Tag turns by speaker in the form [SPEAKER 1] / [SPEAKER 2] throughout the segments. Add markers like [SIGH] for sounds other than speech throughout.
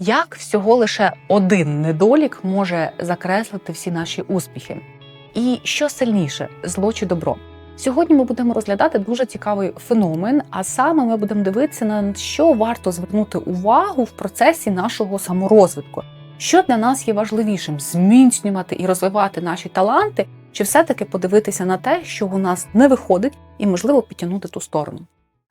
[SPEAKER 1] Як всього лише один недолік може закреслити всі наші успіхи? І що сильніше зло чи добро? Сьогодні ми будемо розглядати дуже цікавий феномен, а саме ми будемо дивитися на що варто звернути увагу в процесі нашого саморозвитку. Що для нас є важливішим зміцнювати і розвивати наші таланти, чи все-таки подивитися на те, що у нас не виходить, і можливо підтягнути ту сторону.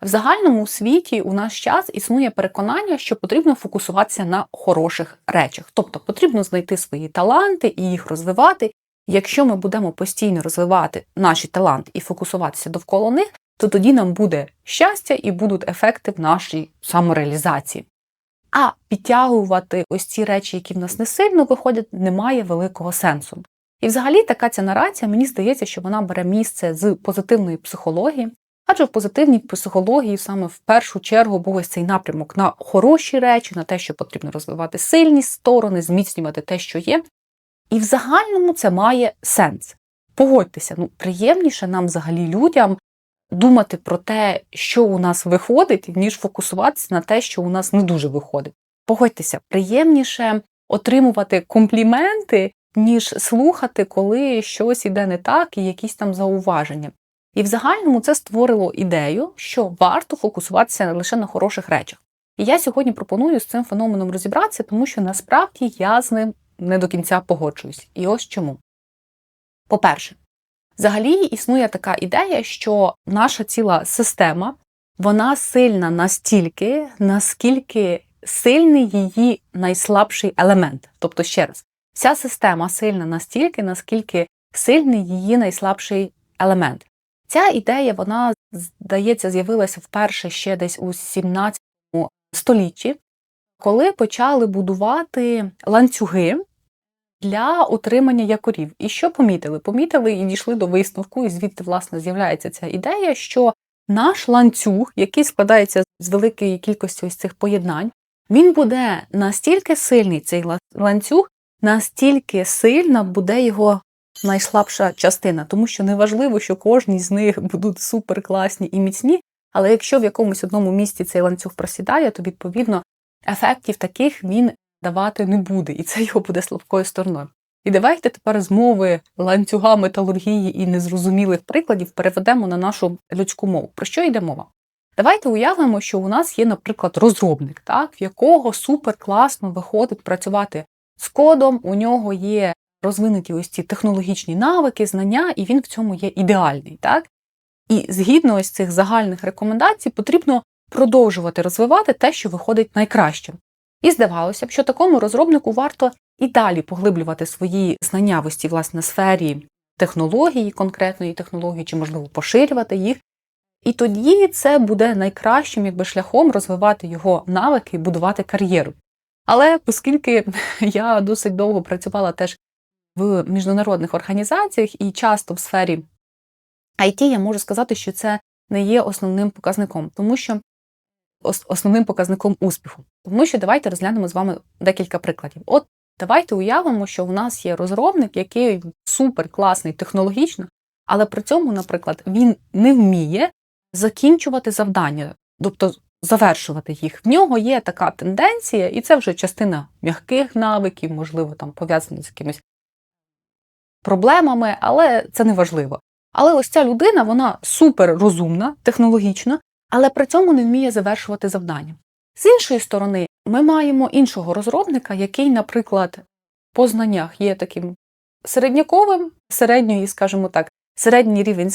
[SPEAKER 1] В загальному світі у наш час існує переконання, що потрібно фокусуватися на хороших речах, тобто потрібно знайти свої таланти і їх розвивати. Якщо ми будемо постійно розвивати наші таланти і фокусуватися довкола них, то тоді нам буде щастя і будуть ефекти в нашій самореалізації. А підтягувати ось ці речі, які в нас не сильно виходять, немає великого сенсу. І взагалі така ця нарація, мені здається, що вона бере місце з позитивної психології, адже в позитивній психології саме в першу чергу був ось цей напрямок на хороші речі, на те, що потрібно розвивати сильні сторони, зміцнювати те, що є. І в загальному це має сенс. Погодьтеся, ну приємніше нам взагалі людям думати про те, що у нас виходить, ніж фокусуватися на те, що у нас не дуже виходить. Погодьтеся, приємніше отримувати компліменти, ніж слухати, коли щось іде не так, і якісь там зауваження. І в загальному це створило ідею, що варто фокусуватися лише на хороших речах. І я сьогодні пропоную з цим феноменом розібратися, тому що насправді я з ним не до кінця погоджуюсь. І ось чому. По-перше, взагалі існує така ідея, що наша ціла система вона сильна настільки, наскільки сильний її найслабший елемент. Тобто, ще раз, вся система сильна настільки, наскільки сильний її найслабший елемент. Ця ідея, вона, здається, з'явилася вперше ще десь у 17 столітті, коли почали будувати ланцюги для утримання якорів. І що помітили? Помітили і дійшли до висновку, і звідти, власне, з'являється ця ідея, що наш ланцюг, який складається з великої кількості ось цих поєднань, він буде настільки сильний, цей ланцюг, настільки сильна буде його найслабша частина, тому що неважливо, що кожній з них будуть суперкласні і міцні, але якщо в якомусь одному місці цей ланцюг просідає, то відповідно ефектів таких він давати не буде, і це його буде слабкою стороною. І давайте тепер з мови ланцюга металургії і незрозумілих прикладів переведемо на нашу людську мову. Про що йде мова? Давайте уявимо, що у нас є, наприклад, розробник, так, в якого супер класно виходить працювати з кодом, у нього є розвинуті ось ці технологічні навики, знання, і він в цьому є ідеальний. Так? І згідно ось цих загальних рекомендацій, потрібно продовжувати розвивати те, що виходить найкраще. І здавалося б, що такому розробнику варто і далі поглиблювати свої знання в ось цій власне сфері технології, конкретної технології, чи, можливо, поширювати їх. І тоді це буде найкращим якби, шляхом розвивати його навики і будувати кар'єру. Але оскільки [LAUGHS] я досить довго працювала теж в міжнародних організаціях і часто в сфері IT, я можу сказати, що це не є основним показником, тому що основним показником успіху. Тому що давайте розглянемо з вами декілька прикладів. От давайте уявимо, що у нас є розробник, який супер класний технологічно, але при цьому, наприклад, він не вміє закінчувати завдання, тобто завершувати їх. В нього є така тенденція, і це вже частина м'яких навиків, можливо, там пов'язана з якимись проблемами, але це не важливо. Але ось ця людина, вона супер розумна, технологічна, але при цьому не вміє завершувати завдання. З іншої сторони, ми маємо іншого розробника, який, наприклад, по знаннях є таким середняковим, середньої, скажімо так, середній рівень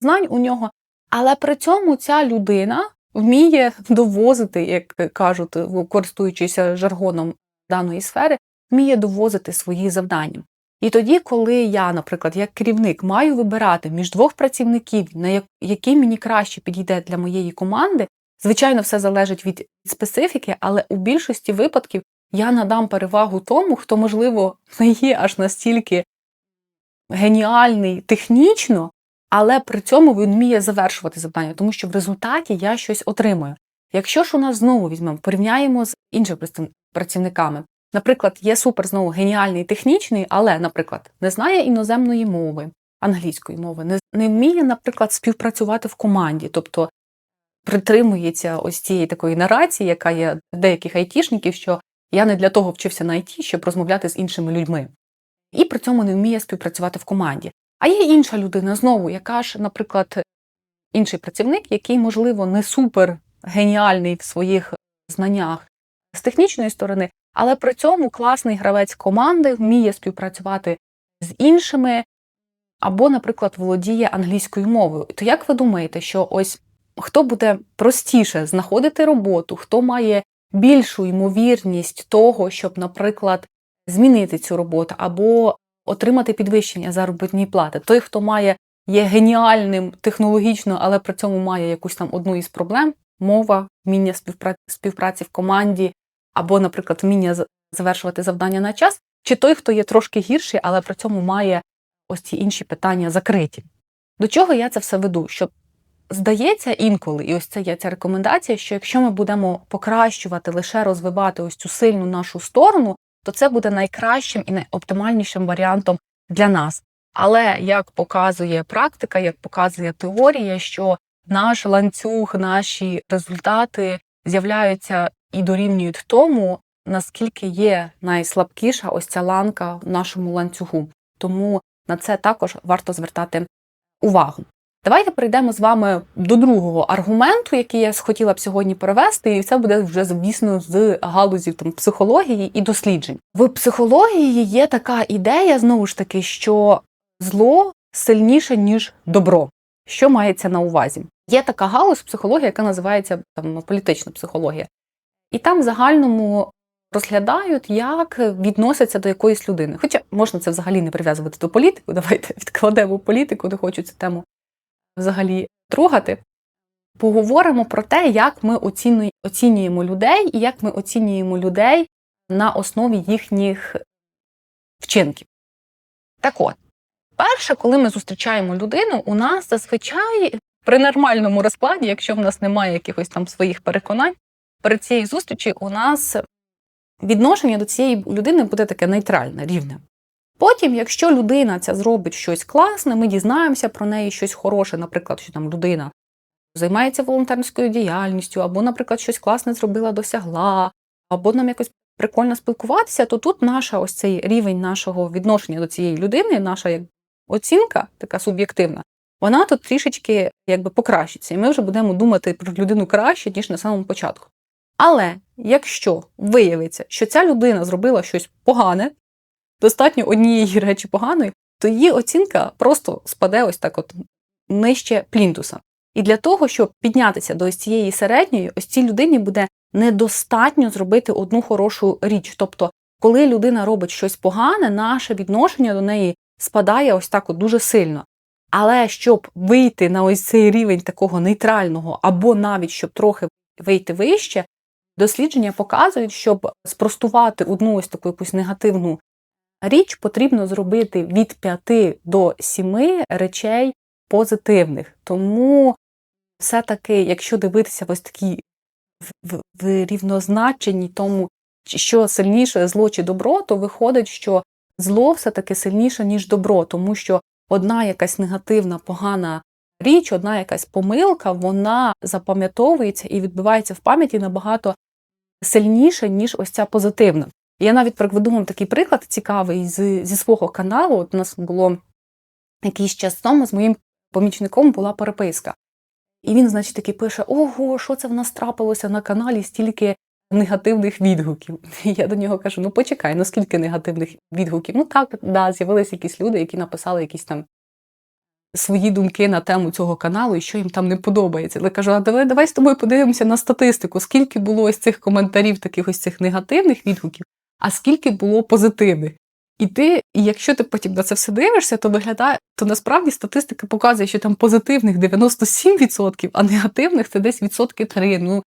[SPEAKER 1] знань у нього, але при цьому ця людина вміє довозити, як кажуть, користуючись жаргоном даної сфери, вміє довозити свої завдання. І тоді, коли я, наприклад, як керівник маю вибирати між двох працівників, на який мені краще підійде для моєї команди, звичайно, все залежить від специфіки, але у більшості випадків я надам перевагу тому, хто, можливо, не є аж настільки геніальний технічно, але при цьому він вміє завершувати завдання, тому що в результаті я щось отримую. Якщо ж у нас знову візьмемо, порівняємо з іншими працівниками, Наприклад, є супер знову геніальний технічний, але, наприклад, не знає іноземної мови, англійської мови, не, не вміє, наприклад, співпрацювати в команді, тобто притримується ось цієї такої нарації, яка є деяких айтішників, що Я не для того вчився на ІТ, щоб розмовляти з іншими людьми. І при цьому не вміє співпрацювати в команді. А є інша людина знову, яка ж, наприклад, інший працівник, який, можливо, не супер геніальний в своїх знаннях з технічної сторони, але при цьому класний гравець команди вміє співпрацювати з іншими, або, наприклад, володіє англійською мовою. То як ви думаєте, що ось хто буде простіше знаходити роботу, хто має більшу ймовірність того, щоб, наприклад, змінити цю роботу або отримати підвищення заробітної плати? Той, хто має є геніальним технологічно, але при цьому має якусь там одну із проблем мова, вміння співпраці, в команді, або, наприклад, вміння завершувати завдання на час, чи той, хто є трошки гірший, але при цьому має ось ці інші питання закриті. До чого я це все веду? Що здається інколи, і ось це є ця рекомендація, що якщо ми будемо покращувати, лише розвивати ось цю сильну нашу сторону, то це буде найкращим і найоптимальнішим варіантом для нас. Але як показує практика, як показує теорія, що наш ланцюг, наші результати з'являються і дорівнюють тому, наскільки є найслабкіша ось ця ланка в нашому ланцюгу. Тому на це також варто звертати увагу. Давайте перейдемо з вами до другого аргументу, який я хотіла б сьогодні перевести, і це буде вже, звісно, з галузі там, психології і досліджень. В психології є така ідея, знову ж таки, що зло сильніше, ніж добро. Що мається на увазі? Є така галузь психологія, яка називається там, політична психологія. І там в загальному розглядають, як відносяться до якоїсь людини. Хоча можна це взагалі не прив'язувати до політику. [LAUGHS] Давайте відкладемо політику, не хочу цю тему взагалі трогати. Поговоримо про те, як ми оцінюємо людей і як ми оцінюємо людей на основі їхніх вчинків. Так от, перше, коли ми зустрічаємо людину, у нас зазвичай при нормальному розкладі, якщо в нас немає якихось там своїх переконань, перед цією зустрічі у нас відношення до цієї людини буде таке нейтральне, рівне. Потім, якщо людина ця зробить щось класне, ми дізнаємося про неї щось хороше, наприклад, що там людина займається волонтерською діяльністю, або, наприклад, щось класне зробила, досягла, або нам якось прикольно спілкуватися, то тут наша ось цей рівень нашого відношення до цієї людини, наша як оцінка, така суб'єктивна, вона тут трішечки якби покращиться, і ми вже будемо думати про людину краще, ніж на самому початку. Але якщо виявиться, що ця людина зробила щось погане, достатньо однієї [LAUGHS] речі поганої, то її оцінка просто спаде ось так от нижче плінтуса. І для того, щоб піднятися до ось цієї середньої, ось цій людині буде недостатньо зробити одну хорошу річ. Тобто, коли людина робить щось погане, наше відношення до неї спадає ось так от дуже сильно. Але щоб вийти на ось цей рівень такого нейтрального, або навіть щоб трохи вийти вище, дослідження показують, щоб спростувати одну ось таку якусь негативну річ, потрібно зробити від 5 до 7 речей позитивних. Тому все-таки, якщо дивитися ось такі в, в, рівнозначенні тому, що сильніше зло чи добро, то виходить, що зло все-таки сильніше, ніж добро, тому що одна якась негативна, погана річ, одна якась помилка, вона запам'ятовується і відбувається в пам'яті набагато сильніше, ніж ось ця позитивна. Я навіть приведу вам такий приклад цікавий з, зі свого каналу. От у нас було якийсь час тому з моїм помічником була переписка. І він, значить, такий пише: Ого, що це в нас трапилося на каналі стільки негативних відгуків. І [LAUGHS] я до нього кажу: ну почекай, ну скільки негативних відгуків? Ну так, да, з'явилися якісь люди, які написали якісь там свої думки на тему цього каналу і що їм там не подобається. Але кажу, а давай, давай з тобою подивимося на статистику, скільки було ось цих коментарів, таких ось цих негативних відгуків, а скільки було позитивних. І ти, і якщо ти потім на це все дивишся, то виглядає, то насправді статистика показує, що там позитивних 97%, а негативних це десь відсотки 3, ну,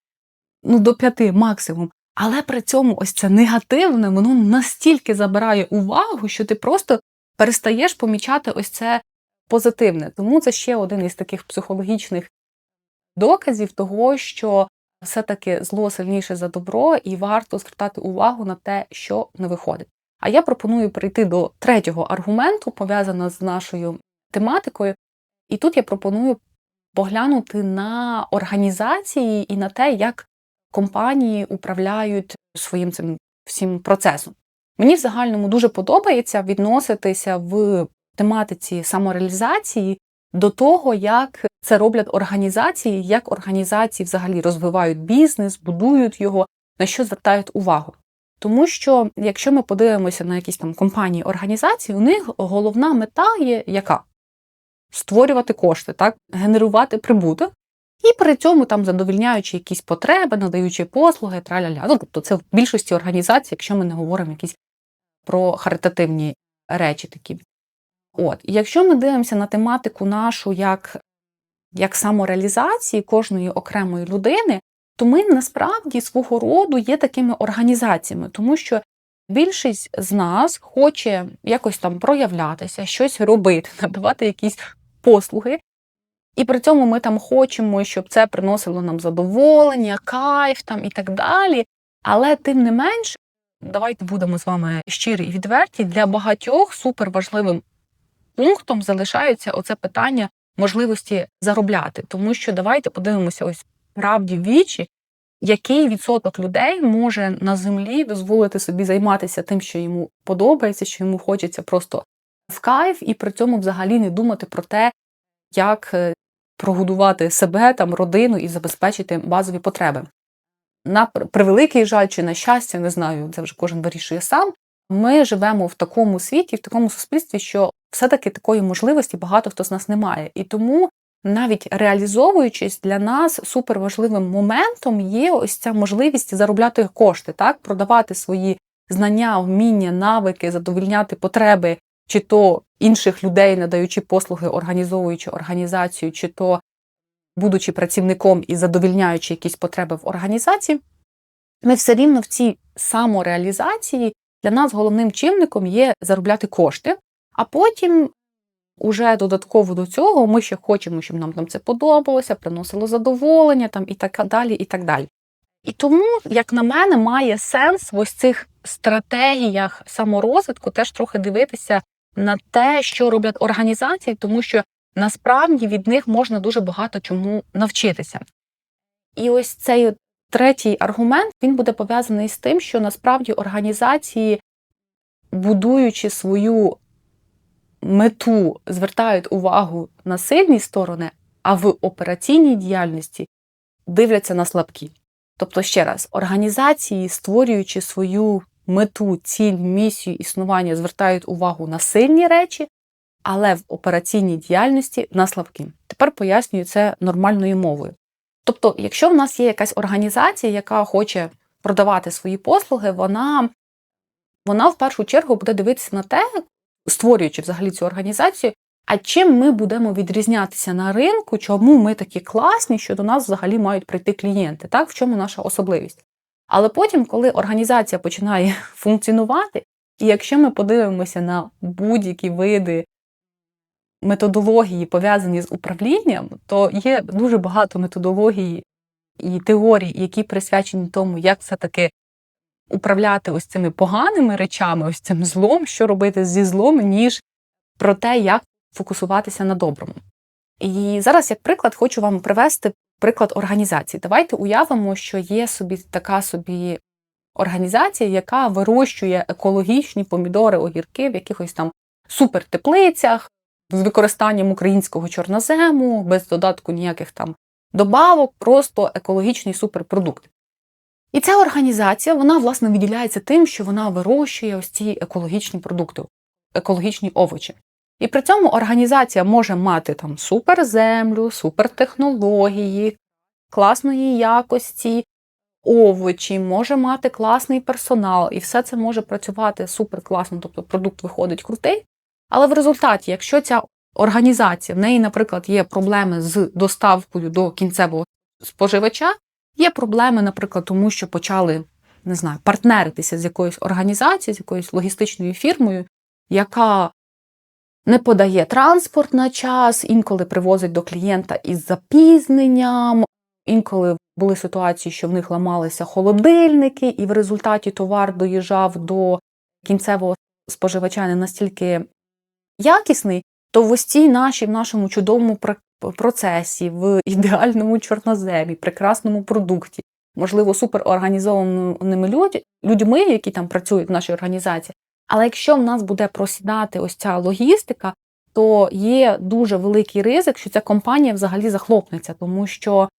[SPEAKER 1] ну до 5 максимум. Але при цьому ось це негативне, воно настільки забирає увагу, що ти просто перестаєш помічати ось це позитивне. Тому це ще один із таких психологічних доказів того, що все-таки зло сильніше за добро, і варто звертати увагу на те, що не виходить. А я пропоную перейти до третього аргументу, пов'язаного з нашою тематикою. І тут я пропоную поглянути на організації і на те, як компанії управляють своїм цим всім процесом. Мені в загальному дуже подобається відноситися в тематиці самореалізації до того, як це роблять організації, як організації взагалі розвивають бізнес, будують його, на що звертають увагу. Тому що, якщо ми подивимося на якісь там компанії організації, у них головна мета є яка? Створювати кошти, так? генерувати прибуток, і при цьому там задовільняючи якісь потреби, надаючи послуги, траля-ля. Ну, тобто це в більшості організацій, якщо ми не говоримо якісь про харитативні речі такі. От, якщо ми дивимося на тематику нашу як, як самореалізації кожної окремої людини, то ми насправді свого роду є такими організаціями, тому що більшість з нас хоче якось там проявлятися, щось робити, [LAUGHS] надавати якісь послуги. І при цьому ми там хочемо, щоб це приносило нам задоволення, кайф там і так далі. Але тим не менш, давайте будемо з вами щирі і відверті, для багатьох суперважливим пунктом залишається оце питання можливості заробляти. Тому що давайте подивимося ось правді в вічі, який відсоток людей може на землі дозволити собі займатися тим, що йому подобається, що йому хочеться просто в кайф, і при цьому взагалі не думати про те, як е, прогодувати себе, там, родину і забезпечити базові потреби. На превеликий жаль чи на щастя, не знаю, це вже кожен вирішує сам. Ми живемо в такому світі, в такому суспільстві, що все-таки такої можливості багато хто з нас не має. І тому, навіть реалізовуючись для нас суперважливим моментом, є ось ця можливість заробляти кошти, так, продавати свої знання, вміння, навики, задовільняти потреби чи то інших людей, надаючи послуги, організовуючи організацію, чи то будучи працівником і задовільняючи якісь потреби в організації, ми все рівно в цій самореалізації для нас головним чинником є заробляти кошти, а потім. Уже додатково до цього ми ще хочемо, щоб нам там це подобалося, приносило задоволення там і так далі. І так далі. І тому, як на мене, має сенс в ось цих стратегіях саморозвитку теж трохи дивитися на те, що роблять організації, тому що насправді від них можна дуже багато чому навчитися. І ось цей третій аргумент він буде пов'язаний з тим, що насправді організації, будуючи свою мету, звертають увагу на сильні сторони, а в операційній діяльності дивляться на слабкі. Тобто, ще раз, організації, створюючи свою мету, ціль, місію існування звертають увагу на сильні речі, але в операційній діяльності на слабкі. Тепер пояснюю це нормальною мовою. Тобто, якщо в нас є якась організація, яка хоче продавати свої послуги, вона вона в першу чергу буде дивитися на те, створюючи взагалі цю організацію, а чим ми будемо відрізнятися на ринку, чому ми такі класні, що до нас взагалі мають прийти клієнти, так? в чому наша особливість. Але потім, коли організація починає [LAUGHS] функціонувати, і якщо ми подивимося на будь-які види методології, пов'язані з управлінням, то є дуже багато методологій і теорій, які присвячені тому, як все-таки управляти ось цими поганими речами, ось цим злом, що робити зі злом, ніж про те, як фокусуватися на доброму. І зараз, як приклад, хочу вам привести приклад організації. Давайте уявимо, що є собі така собі організація, яка вирощує екологічні помідори, огірки в якихось там супертеплицях з використанням українського чорнозему, без додатку ніяких там добавок, просто екологічний суперпродукт. І ця організація, вона, власне, виділяється тим, що вона вирощує ось ці екологічні продукти, екологічні овочі. І при цьому організація може мати там суперземлю, супертехнології, класної якості, овочі, може мати класний персонал, і все це може працювати суперкласно, тобто продукт виходить крутий. Але в результаті, якщо ця організація, в неї, наприклад, є проблеми з доставкою до кінцевого споживача, є проблеми, наприклад, тому що почали не знаю, партнеритися з якоюсь організацією, з якоюсь логістичною фірмою, яка не подає транспорт на час, інколи привозить до клієнта із запізненням, інколи були ситуації, що в них ламалися холодильники, і в результаті товар доїжджав до кінцевого споживача не настільки якісний, то в ось цій нашій в нашому чудовому процесі, в ідеальному чорноземі, прекрасному продукті, можливо, суперорганізованими людь- людьми, які там працюють в нашій організації. Але якщо в нас буде просідати ось ця логістика, то є дуже великий ризик, що ця компанія взагалі захлопнеться, тому що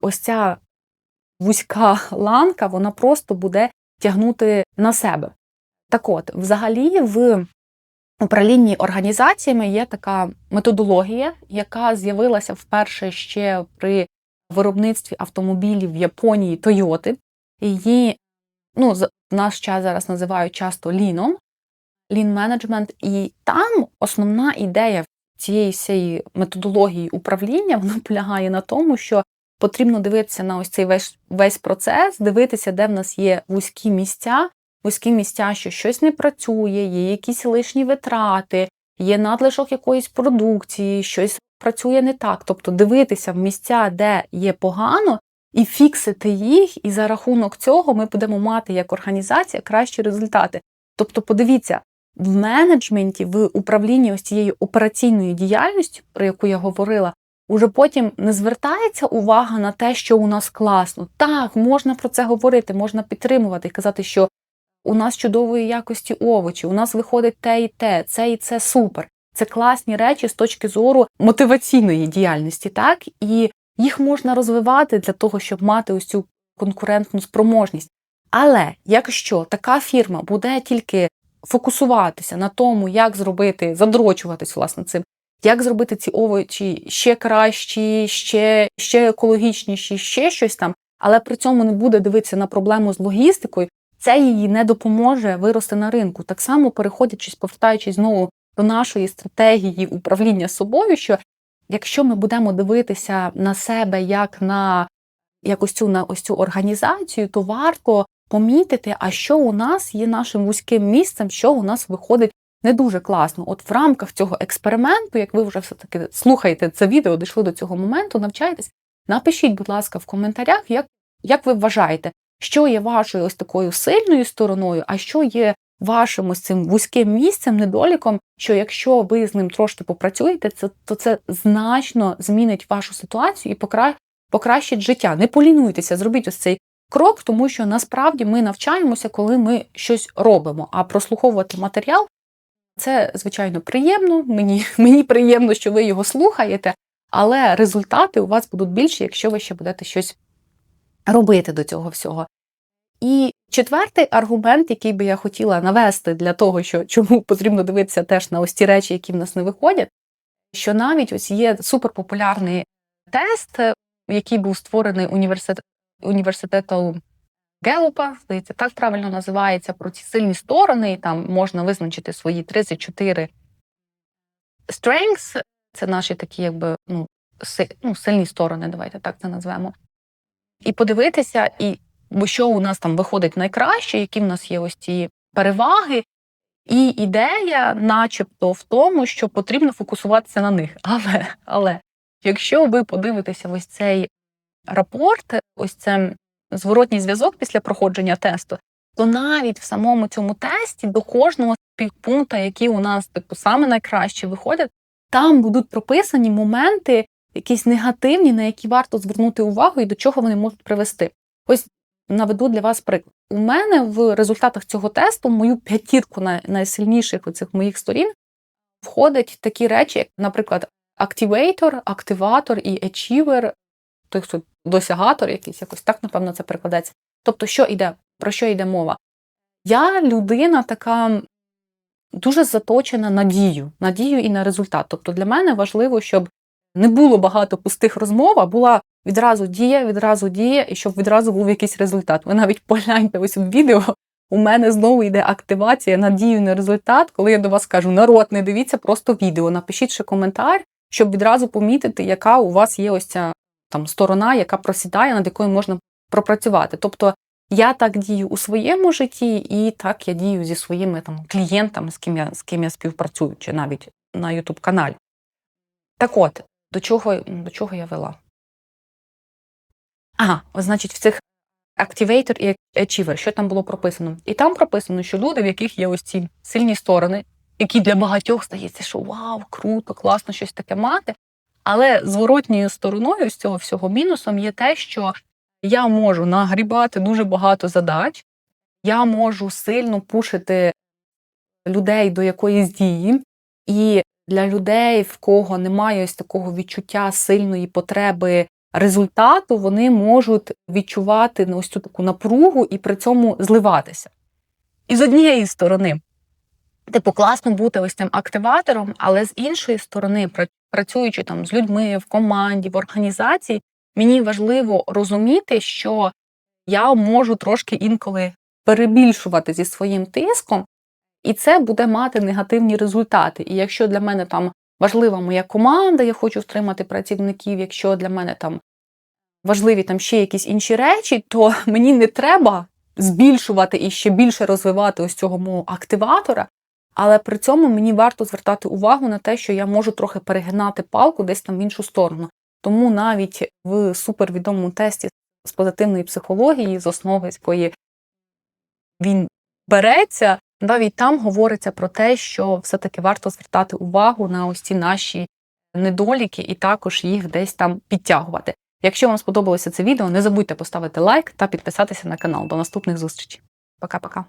[SPEAKER 1] ось ця вузька ланка, вона просто буде тягнути на себе. Так от, взагалі, в управлінні організаціями є така методологія, яка з'явилася вперше ще при виробництві автомобілів в Японії Тойоти. Її ну, наш час зараз називають часто ліном, management, і там основна ідея цієї всієї методології управління вона полягає на тому, що потрібно дивитися на ось цей весь, весь процес, дивитися, де в нас є вузькі місця, вузькі місця, що щось не працює, є якісь лишні витрати, є надлишок якоїсь продукції, щось працює не так. Тобто дивитися в місця, де є погано, і фіксити їх, і за рахунок цього ми будемо мати як організація кращі результати. Тобто, подивіться, в менеджменті, в управлінні ось цією операційною діяльністю, про яку я говорила, уже потім не звертається увага на те, що у нас класно. Так, можна про це говорити, можна підтримувати і казати, що у нас чудової якості овочі, у нас виходить те і те, це і це супер. Це класні речі з точки зору мотиваційної діяльності, так? І їх можна розвивати для того, щоб мати ось цю конкурентну спроможність. Але якщо така фірма буде тільки фокусуватися на тому, як зробити, задрочуватись власне цим, як зробити ці овочі ще кращі, ще, ще екологічніші, ще щось там, але при цьому не буде дивитися на проблему з логістикою, це їй не допоможе вирости на ринку. Так само переходячись, повертаючись знову до нашої стратегії управління собою, що якщо ми будемо дивитися на себе як на якось цю на ось цю організацію, то варто помітити, а що у нас є нашим вузьким місцем, що у нас виходить не дуже класно. От в рамках цього експерименту, як ви вже все-таки слухаєте це відео, дійшли до цього моменту, навчаєтесь, напишіть, будь ласка, в коментарях, як, як ви вважаєте, що є вашою ось такою сильною стороною, а що є вашим ось цим вузьким місцем, недоліком, що якщо ви з ним трошки попрацюєте, це, то це значно змінить вашу ситуацію і покра... покращить життя. Не полінуйтеся, зробіть ось цей крок, тому що насправді ми навчаємося, коли ми щось робимо. А прослуховувати матеріал це, звичайно, приємно. Мені, [LAUGHS] мені приємно, що ви його слухаєте, але результати у вас будуть більші, якщо ви ще будете щось робити до цього всього. І четвертий аргумент, який би я хотіла навести для того, що чому потрібно дивитися теж на ось ті речі, які в нас не виходять, що навіть ось є суперпопулярний тест, який був створений університет, університетом Гелупа, здається, так правильно називається, про ці сильні сторони, і там можна визначити свої 34 strengths, це наші такі, якби ну, ну, сильні сторони, давайте так це назвемо. І подивитися, і що у нас там виходить найкраще, які в нас є ось ці переваги. І ідея, начебто, в тому, що потрібно фокусуватися на них. [LAUGHS] Але, але якщо ви подивитеся ось цей рапорт, ось це зворотній зв'язок після проходження тесту, то навіть в самому цьому тесті до кожного пункту, які у нас типу саме найкраще виходять, там будуть прописані моменти, якісь негативні, на які варто звернути увагу і до чого вони можуть привести. Ось наведу для вас приклад. У мене в результатах цього тесту мою п'ятірку найсильніших оцих моїх сторін входять такі речі, як, наприклад, активейтор, активатор і achiever, той, хто досягатор якийсь, якось так, напевно, це перекладеться. Тобто, що йде, про що йде мова? Я людина така дуже заточена на дію, на дію і на результат. Тобто для мене важливо, щоб не було багато пустих розмов, а була відразу дія, відразу дія, і щоб відразу був якийсь результат. Ви навіть [LAUGHS] погляньте ось в відео. У мене знову йде активація на дію на результат, коли я до вас кажу, народ, не дивіться просто відео, напишіть ще коментар, щоб відразу помітити, яка у вас є ось ця там сторона, яка просідає, над якою можна пропрацювати. Тобто я так дію у своєму житті, і так я дію зі своїми там клієнтами, з ким я з ким я співпрацюю, чи навіть на youtube каналі Так от, до чого, до чого я вела? Ага, значить, в цих Activator і Achiever, що там було прописано? І там прописано, що люди, в яких є ось ці сильні сторони, які для багатьох здається, що вау, круто, класно щось таке мати. Але зворотньою стороною з цього всього мінусом є те, що я можу нагрібати дуже багато задач, я можу сильно пушити людей до якоїсь дії, і для людей, в кого немає ось такого відчуття сильної потреби результату, вони можуть відчувати ну, ось цю таку напругу і при цьому зливатися. І з однієї сторони, типу, класно бути ось цим активатором, але з іншої сторони, працюючи там з людьми в команді, в організації, мені важливо розуміти, що я можу трошки інколи перебільшувати зі своїм тиском, і це буде мати негативні результати. І якщо для мене там важлива моя команда, я хочу стримати працівників, якщо для мене там важливі там ще якісь інші речі, то [LAUGHS] мені не треба збільшувати і ще більше розвивати ось цього мого активатора. Але при цьому мені варто звертати увагу на те, що я можу трохи перегинати палку десь там в іншу сторону. Тому навіть в супервідомому тесті з позитивної психології, з основи якої він береться, навіть там говориться про те, що все-таки варто звертати увагу на ось ці наші недоліки і також їх десь там підтягувати. Якщо вам сподобалося це відео, не забудьте поставити лайк та підписатися на канал. До наступних зустрічей. Пока-пока.